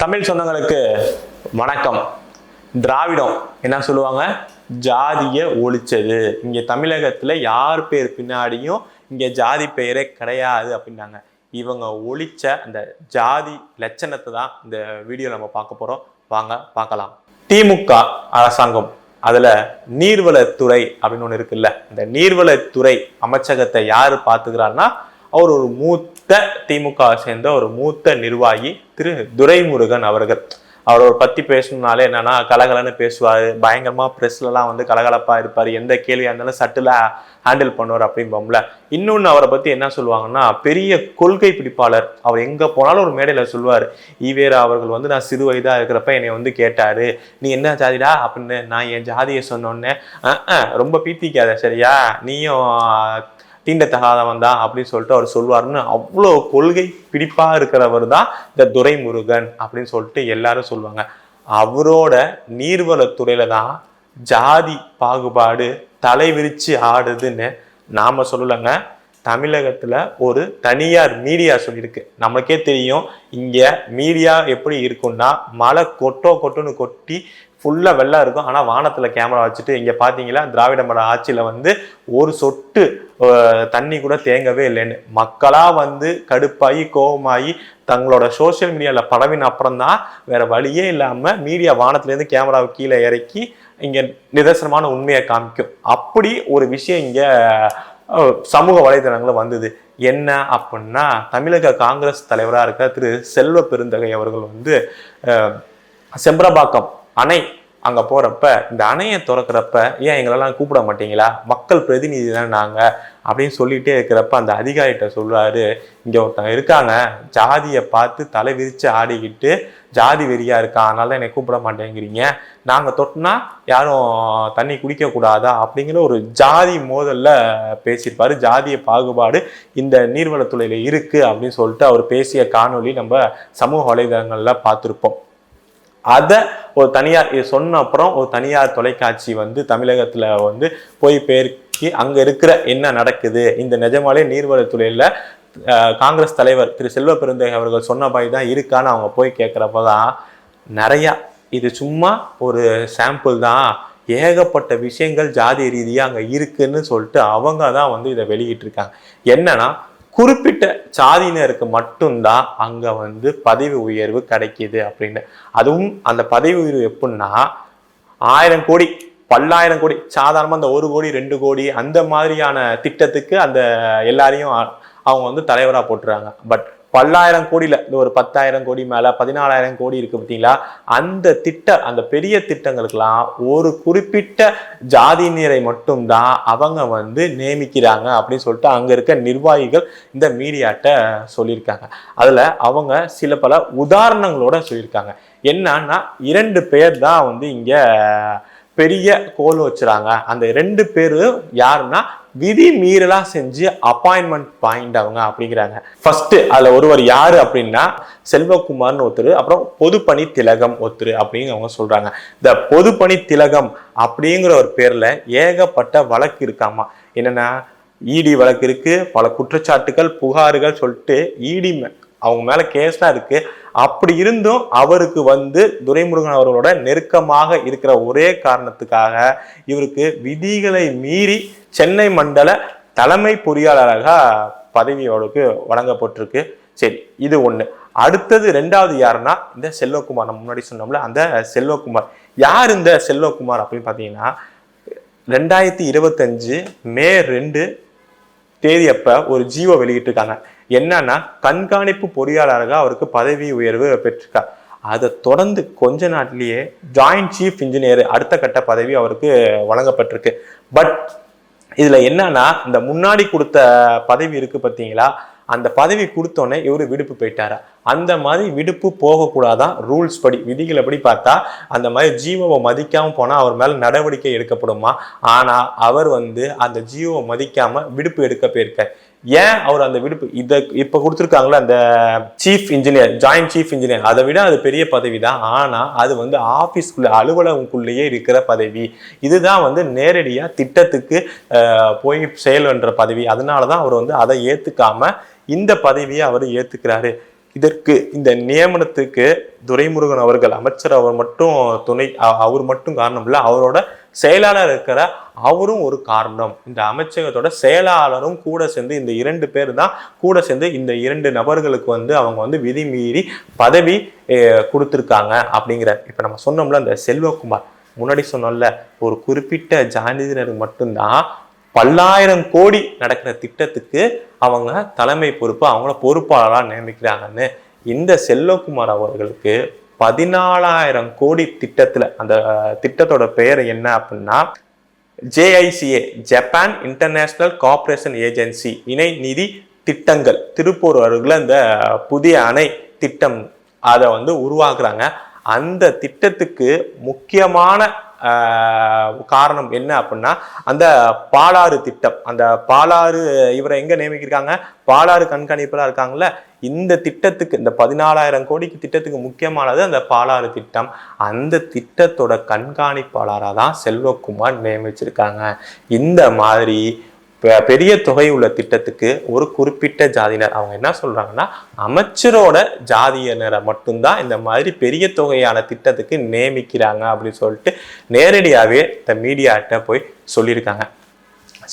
தமிழ் சொந்தங்களுக்கு வணக்கம். திராவிடம் என்ன சொல்லுவாங்க? ஜாதியை ஒழிச்சது. இங்கே தமிழகத்தில் யார் பேர் பின்னாடியும் இங்கே ஜாதி பெயரே கிடையாது அப்படின்னாங்க. இவங்க ஒழிச்ச அந்த ஜாதி லட்சணத்தை தான் இந்த வீடியோ நம்ம பார்க்க போகிறோம் வாங்க பார்க்கலாம். திமுக அரசாங்கம் அதில் நீர்வளத்துறை அப்படின்னு ஒன்று இருக்குல்ல. இந்த நீர்வளத்துறை அமைச்சகத்தை யார் பார்த்துக்கிறாருன்னா அவர் ஒரு மூத்த திமுக சேர்ந்த ஒரு மூத்த நிர்வாகி திரு துரைமுருகன் அவர்கள். அவரை பற்றி பேசணும்னாலே என்னன்னா கலகலன்னு பேசுவார். பயங்கரமாக ப்ரெஸ்லலாம் வந்து கலகலப்பாக இருப்பார். எந்த கேள்வியாக இருந்தாலும் சட்டில் ஹேண்டில் பண்ணுவார் அப்படிம்போம்ல இன்னொன்று அவரை பற்றி என்ன சொல்லுவாங்கன்னா பெரிய கொள்கை பிடிப்பாளர். அவர் எங்கே போனாலும் ஒரு மேடையில் சொல்லுவார். ஈவேரா அவர்கள் வந்து நான் சிறு வயதாக இருக்கிறப்ப என்னை வந்து கேட்டார். நீ என்ன ஜாதிடா? அப்படின்னு நான் என் ஜாதியை சொன்னோன்னே ரொம்ப பீத்திக்காத சரியா? நீயும் தீண்டத்தகாதவன் தான் அப்படின்னு சொல்லிட்டு அவர் சொல்லுவாருன்னு அவ்வளோ கொள்கை பிடிப்பாக இருக்கிறவர் தான் இந்த துரைமுருகன் அப்படின்னு சொல்லிட்டு எல்லாரும் சொல்லுவாங்க. அவரோட நீர்வளத்துறையில தான் ஜாதி பாகுபாடு தலைவிரிச்சு ஆடுதுன்னு நாம சொல்லலைங்க. தமிழகத்தில் ஒரு தனியார் மீடியா சொல்லியிருக்கு. நமக்கே தெரியும் இங்கே மீடியா எப்படி இருக்கும்னா மழை கொட்டோ கொட்டோன்னு கொட்டி ஃபுல்லாக வெள்ளம் இருக்கும். ஆனால் வானத்தில் கேமரா வச்சுட்டு இங்கே பார்த்தீங்களா திராவிட மட ஆட்சியில் வந்து ஒரு சொட்டு தண்ணி கூட தேங்கவே இல்லைன்னு. மக்களாக வந்து கடுப்பாகி கோபமாகி தங்களோட சோஷியல் மீடியாவில் பரவின அப்புறம் தான் வேற வழியே இல்லாமல் மீடியா வானத்துலேருந்து கேமராவை கீழே இறக்கி இங்கே நிதர்சனமான உண்மையை காமிக்கும். அப்படி ஒரு விஷயம் இங்கே சமூக வலைதளங்களில் வந்தது. என்ன அப்படின்னா தமிழக காங்கிரஸ் தலைவராக இருக்கிற திரு செல்வ பெருந்தகை அவர்கள் வந்து செம்பரபாக்கம் அணை அங்கே போகிறப்ப இந்த அணையை திறக்கிறப்ப ஏன் எங்களெல்லாம் கூப்பிட மாட்டீங்களா? மக்கள் பிரதிநிதி தானே நாங்கள் அப்படின்னு சொல்லிகிட்டே இருக்கிறப்ப அந்த அதிகாரிகிட்ட சொல்கிறாரு இங்கே ஒருத்தங்க இருக்காங்க. ஜாதியை பார்த்து தலை விரித்து ஆடிக்கிட்டு ஜாதி வெறியாக இருக்கா? அதனால தான் என்னை கூப்பிட மாட்டேங்கிறீங்க. நாங்கள் தொட்டினா யாரும் தண்ணி குடிக்கக்கூடாதா? அப்படிங்கிற ஒரு ஜாதி மோதலில் பேசியிருப்பார். ஜாதிய பாகுபாடு இந்த நீர்வளத்துறையில் இருக்குது அப்படின்னு சொல்லிட்டு அவர் பேசிய காணொளி நம்ம சமூக வலைதளங்களில் பார்த்துருப்போம். அதை ஒரு தனியார் இது சொன்ன அப்புறம் ஒரு தனியார் தொலைக்காட்சி வந்து தமிழகத்தில் வந்து போய் பேருக்கு அங்கே இருக்கிற என்ன நடக்குது? இந்த நிஜமாலே நீர்வளத்துறையில காங்கிரஸ் தலைவர் திரு செல்வ பெருந்தகை அவர்கள் சொன்ன பாய் தான் இருக்கான்னு அவங்க போய் கேட்குறப்ப தான் நிறையா இது சும்மா ஒரு சாம்பிள் தான். ஏகப்பட்ட விஷயங்கள் ஜாதி ரீதியாக அங்கே இருக்குன்னு சொல்லிட்டு அவங்க தான் வந்து இதை வெளியிட்டிருக்காங்க. என்னன்னா குறிப்பிட்ட சாதியினருக்கு மட்டும்தான் அங்கே வந்து பதவி உயர்வு கிடைக்கிது அப்படின்னு அதுவும் அந்த பதவி உயர்வு எப்படின்னா ஆயிரம் கோடி பல்லாயிரம் கோடி சாதாரணமாக அந்த ஒரு கோடி ரெண்டு கோடி அந்த மாதிரியான திட்டத்துக்கு அந்த எல்லாரையும் அவங்க வந்து தலைவராக போட்டுறாங்க. பட் பல்லாயிரம் கோடியில் இந்த ஒரு பத்தாயிரம் கோடி மேலே பதினாலாயிரம் கோடி இருக்கு பார்த்தீங்களா? அந்த திட்ட அந்த பெரிய திட்டங்களுக்கெல்லாம் ஒரு குறிப்பிட்ட ஜாதியினரை மட்டும்தான் அவங்க வந்து நியமிக்கிறாங்க அப்படின்னு சொல்லிட்டு அங்கே இருக்க நிர்வாகிகள் இந்த மீடியாட்ட சொல்லியிருக்காங்க. அதில் அவங்க சில பல உதாரணங்களோட சொல்லியிருக்காங்க. என்னன்னா இரண்டு பேர் தான் வந்து இங்கே பெரிய கோல் வச்சுறாங்க. அந்த ரெண்டு பேர் யாருன்னா விதி மீறலாக செஞ்சு அப்பாயின்மெண்ட் பாயிண்ட் அவங்க அப்படிங்கிறாங்க. ஃபர்ஸ்ட் அதில் ஒருவர் யார் அப்படின்னா செல்வகுமார்னு ஒருத்தர் அப்புறம் பொதுப்பணி திலகம் ஒருத்தர் அப்படிங்க அவங்க சொல்கிறாங்க இந்த பொதுப்பணி திலகம் அப்படிங்கிற ஒரு பேரில் ஏகப்பட்ட வழக்கு இருக்காமா? என்னென்னா இடி வழக்கு இருக்குது பல குற்றச்சாட்டுகள் புகார்கள் சொல்லிட்டு இடி அவங்க மேலே கேஸ்லாம் இருக்குது அப்படி இருந்தும் அவருக்கு வந்து துரைமுருகன் அவர்களோட நெருக்கமாக இருக்கிற ஒரே காரணத்துக்காக இவருக்கு விதிகளை மீறி சென்னை மண்டல தலைமை பொறியாளராக பதவி அவருக்கு வழங்கப்பட்டிருக்கு. சரி இது ஒன்று அடுத்தது ரெண்டாவது யாருன்னா இந்த செல்வகுமார் நம்ம முன்னாடி சொன்னோம்ல அந்த செல்வகுமார். யார் இந்த செல்வகுமார் அப்படின்னு பார்த்தீங்கன்னா ரெண்டாயிரத்தி இருபத்தஞ்சு மே ரெண்டு தேதி அப்போ ஒரு ஜீவோ வெளியிட்டிருக்காங்க. என்னன்னா கண்காணிப்பு பொறியாளராக அவருக்கு பதவி உயர்வு பெற்றிருக்கார். அதை தொடர்ந்து கொஞ்ச நாட்டிலேயே ஜாயிண்ட் சீஃப் இன்ஜினியர் அடுத்த கட்ட பதவி அவருக்கு வழங்கப்பட்டிருக்கு. பட் இதுல என்னன்னா இந்த முன்னாடி கொடுத்த பதவி இருக்கு பார்த்தீங்களா? அந்த பதவி கொடுத்தோன்னே இவர் விடுப்பு போயிட்டாரா? அந்த மாதிரி விடுப்பு போகக்கூடாதான் ரூல்ஸ் படி விதிகளை படி பார்த்தா அந்த மாதிரி ஜீவோவை மதிக்காமல் போனால் அவர் மேலே நடவடிக்கை எடுக்கப்படுமா? ஆனால் அவர் வந்து அந்த ஜீவோவை மதிக்காமல் விடுப்பு எடுக்க போயிருக்கார். ஏன் அவர் அந்த விடுப்பு? இதை இப்போ கொடுத்துருக்காங்களே அந்த chief engineer joint chief engineer அதை விட அது பெரிய பதவி தான். ஆனால் அது வந்து ஆபீஸ்க்குள்ள அலுவலகத்துக்குள்ளேயே இருக்கிற பதவி. இதுதான் வந்து நேரடியாக திட்டத்துக்கு போய் செயல்ன்ற பதவி. அதனால தான் அவர் வந்து அதை ஏற்றுக்காம இந்த பதவியை அவர் ஏற்றுக்கிறாரு இதற்கு இந்த நியமனத்துக்கு துரைமுருகன் அவர்கள் அமைச்சர் அவர் மட்டும் துணை அவர் மட்டும் காரணம் இல்லை. அவரோட செயலாளர் இருக்கிற அவரும் ஒரு காரணம். இந்த அமைச்சகத்தோட செயலாளரும் கூட சேர்ந்து இந்த இரண்டு பேர் தான் கூட சேர்ந்து இந்த இரண்டு நபர்களுக்கு வந்து அவங்க வந்து விதிமீறி பதவி கொடுத்துருக்காங்க அப்படிங்கிற இப்போ நம்ம சொன்னோம்ல இந்த செல்வகுமார். முன்னாடி சொன்னோம்ல ஒரு குறிப்பிட்ட ஜாதியினருக்கு மட்டும்தான் பல்லாயிரம் கோடி நடக்கிற திட்டத்துக்கு அவங்க தலைமை பொறுப்பு அவங்கள பொறுப்பாளராக நியமிக்கிறாங்கன்னு. இந்த செல்வகுமார் அவர்களுக்கு பதினாலாயிரம் கோடி திட்டத்தில் அந்த திட்டத்தோட பெயர் என்ன அப்படின்னா JICA Japan International Corporation Agency இணை நிதி திட்டங்கள். திருப்பூர் அருகில் இந்த புதிய அணை திட்டம் அதை வந்து உருவாக்குறாங்க. அந்த திட்டத்துக்கு முக்கியமான காரணம் என்ன அப்படின்னா அந்த பாலாறு திட்டம் அந்த பாலாறு இவரை எங்கே நியமிக்கிருக்காங்க? பாலாறு கண்காணிப்பெல்லாம் இருக்காங்கல்ல? இந்த திட்டத்துக்கு இந்த பதினாலாயிரம் கோடிக்கு திட்டத்துக்கு முக்கியமானது அந்த பாலாறு திட்டம். அந்த திட்டத்தோட கண்காணிப்பாளராக தான் செல்வகுமார் நியமிச்சிருக்காங்க. இந்த மாதிரி பெரிய தொகை உள்ள திட்டத்துக்கு ஒரு குறிப்பிட்ட ஜாதியினர். அவங்க என்ன சொல்கிறாங்கன்னா அமைச்சரோட ஜாதியினரை மட்டும்தான் இந்த மாதிரி பெரிய தொகையான திட்டத்துக்கு நியமிக்கிறாங்க அப்படின்னு சொல்லிட்டு நேரடியாகவே இந்த மீடியாட்ட போய் சொல்லியிருக்காங்க.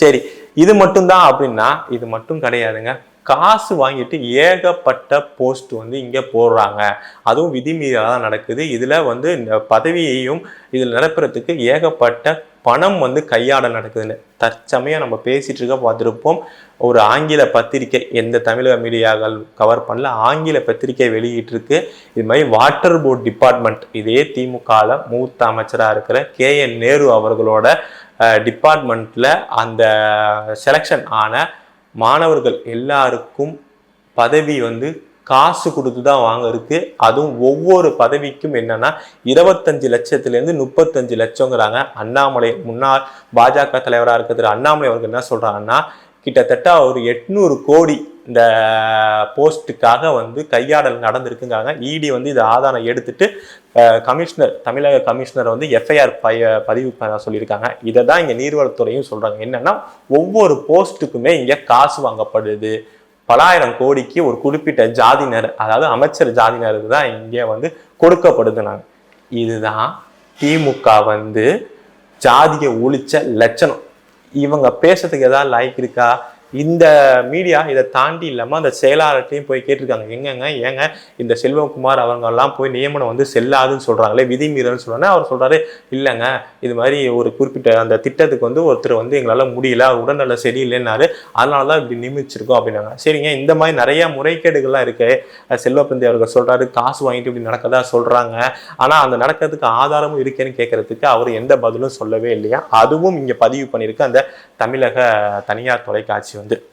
சரி இது மட்டும்தான் அப்படின்னா இது மட்டும் கிடையாதுங்க. காசு வாங்கிட்டு ஏகப்பட்ட போஸ்ட் வந்து இங்கே போடுறாங்க. அதுவும் விதிமீறலாக தான் நடக்குது. இதில் வந்து இந்த பதவியையும் இதில் நிரப்புறதுக்கு ஏகப்பட்ட பணம் வந்து கையாடல் நடக்குதுன்னு. தற்சமயம் நம்ம பேசிட்டு இருக்க பார்த்துருப்போம். ஒரு ஆங்கில பத்திரிகை எந்த தமிழக மீடியாக்கள் கவர் பண்ணல ஆங்கில பத்திரிகை வெளியிட்டிருக்கு. இது மாதிரி வாட்டர் போர்ட் டிபார்ட்மெண்ட் இதே திமுகவில் மூத்த அமைச்சராக இருக்கிற கே என் நேரு அவர்களோட டிபார்ட்மெண்ட்டில் அந்த செலெக்ஷன் ஆன மாணவர்கள் எல்லாருக்கும் பதவி வந்து காசு கொடுத்து தான் வாங்கிறதுக்கு அதுவும் ஒவ்வொரு பதவிக்கும் என்னன்னா இருபத்தஞ்சு லட்சத்துலேருந்து முப்பத்தஞ்சு லட்சங்கிறாங்க. அண்ணாமலை முன்னாள் பாஜக தலைவராக இருக்கிற அண்ணாமலை அவர்கள் என்ன சொல்கிறாங்கன்னா கிட்டத்தட்ட ஒரு எட்நூறு கோடி இந்த போஸ்ட்டுக்காக வந்து கையாடல் நடந்திருக்குங்கிறாங்க. இடி வந்து இது ஆதாரம் எடுத்துட்டு கமிஷனர் தமிழக கமிஷனர் வந்து எஃப்ஐஆர் பதிவு பண்ண சொல்லியிருக்காங்க. இதை தான் இங்கே நீர்வளத்துறையும் சொல்கிறாங்க என்னன்னா ஒவ்வொரு போஸ்ட்டுக்குமே இங்கே காசு வாங்கப்படுது. பலாயிரம் கோடிக்கு ஒரு குறிப்பிட்ட ஜாதியினர் அதாவது அமைச்சர் ஜாதியினருக்கு தான் இங்கே வந்து கொடுக்கப்படுதுனாங்க. இதுதான் திமுக வந்து ஜாதியை ஒழிச்ச லட்சணம். இவங்க பேசுறதுக்கு ஏதாவது லாய்க்கு இருக்கா? இந்த மீடியா இதை தாண்டி இல்லாமல் அந்த செயலாளர்கிட்டையும் போய் கேட்டிருக்காங்க. எங்கங்க ஏங்க? இந்த செல்வகுமார் அவங்கெல்லாம் போய் நியமனம் வந்து செல்லாதுன்னு சொல்கிறாங்களே விதி மீறல்னு சொல்றாங்க அவர் சொல்கிறாரு இல்லைங்க இது மாதிரி ஒரு குறிப்பிட்ட அந்த திட்டத்துக்கு வந்து ஒருத்தர் வந்து எங்களால் முடியல அவர் உடல்நல சரியில்லைன்னாரு அதனால தான் இப்படி நியமிச்சிருக்கோம் அப்படின்னாங்க. சரிங்க இந்த மாதிரி நிறைய முறைகேடுகள்லாம் இருக்குது அஹ் செல்வப்பிரந்தி அவர்கள் சொல்கிறாரு காசு வாங்கிட்டு இப்படி நடக்கதா சொல்கிறாங்க ஆனால் அந்த நடக்கிறதுக்கு ஆதாரமும் இருக்கேன்னு கேட்கறதுக்கு அவர் எந்த பதிலும் சொல்லவே இல்லையா? அதுவும் இங்கே பதிவு பண்ணியிருக்கு அந்த தமிழக தனியார் தொலைக்காட்சி வந்து.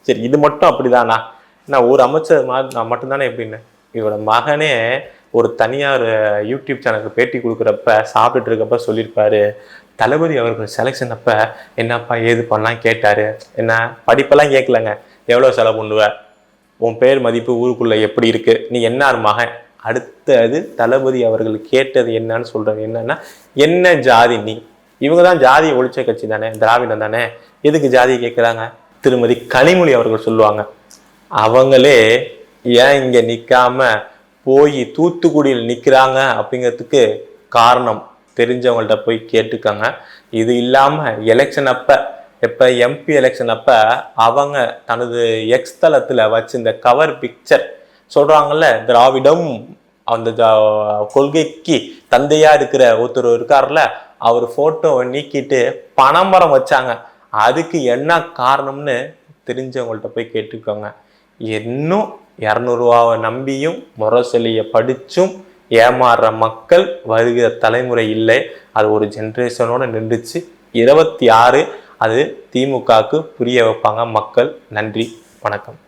சரி இது மட்டும் அப்படிதானா? நான் ஒரு அமைச்சர் மா- நான் மட்டும்தானே எப்படின்னு? இவரோட மகனே ஒரு தனியார் யூடியூப் சேனலுக்கு பேட்டி கொடுக்குறப்ப சாப்பிட்டுட்டு இருக்கப்ப சொல்லியிருப்பாரு. தளபதி அவர்கள் செலெக்ஷன் அப்ப என்னப்பா ஏது பண்ணலாம் கேட்டாரு. என்ன படிப்பெல்லாம் கேட்கலங்க. எவ்வளோ செலவு பண்ணுவ? உன் பேர் மதிப்பு ஊருக்குள்ள எப்படி இருக்கு? நீ என்னார் மகன்? அடுத்தது தளபதி அவர்கள் கேட்டது என்னன்னு சொல்றது என்னன்னா என்ன ஜாதி நீ? இவங்க தான் ஜாதி ஒழிச்ச கட்சி தானே திராவிடம் தானே? எதுக்கு ஜாதியை கேட்குறாங்க? திருமதி கனிமொழி அவர்கள் சொல்லுவாங்க. அவங்களே ஏன் இங்க நிற்காம போய் தூத்துக்குடியில் நிற்கிறாங்க அப்படிங்கிறதுக்கு காரணம் தெரிஞ்சவங்கள்ட்ட போய் கேட்டுக்கோங்க. இது இல்லாம எலெக்ஷன் அப்ப இப்போ எம்பி எலெக்ஷன் அப்ப அவங்க தனது எக்ஸ் தளத்துல வச்சிருந்த கவர் பிக்சர் சொல்றாங்கல்ல திராவிடம் அந்த கொள்கைக்கு தந்தையா இருக்கிற ஒருத்தர் இருக்கார்ல அவர் ஃபோட்டோவை நீக்கிட்டு பனைமரம் வச்சாங்க. அதுக்கு என்ன காரணம்னு தெரிஞ்சவங்கள்ட்ட போய் கேட்டுக்கோங்க. இன்னும் இரநூறுவாவை நம்பியும் முரசொலியை படித்தும் ஏமாறுற மக்கள் வருகிற தலைமுறை இல்லை. அது ஒரு ஜென்ரேஷனோடு நின்றுச்சு. இருபத்தி ஆறு அது திமுகவுக்கு புரிய வைப்பாங்க மக்கள். நன்றி வணக்கம்.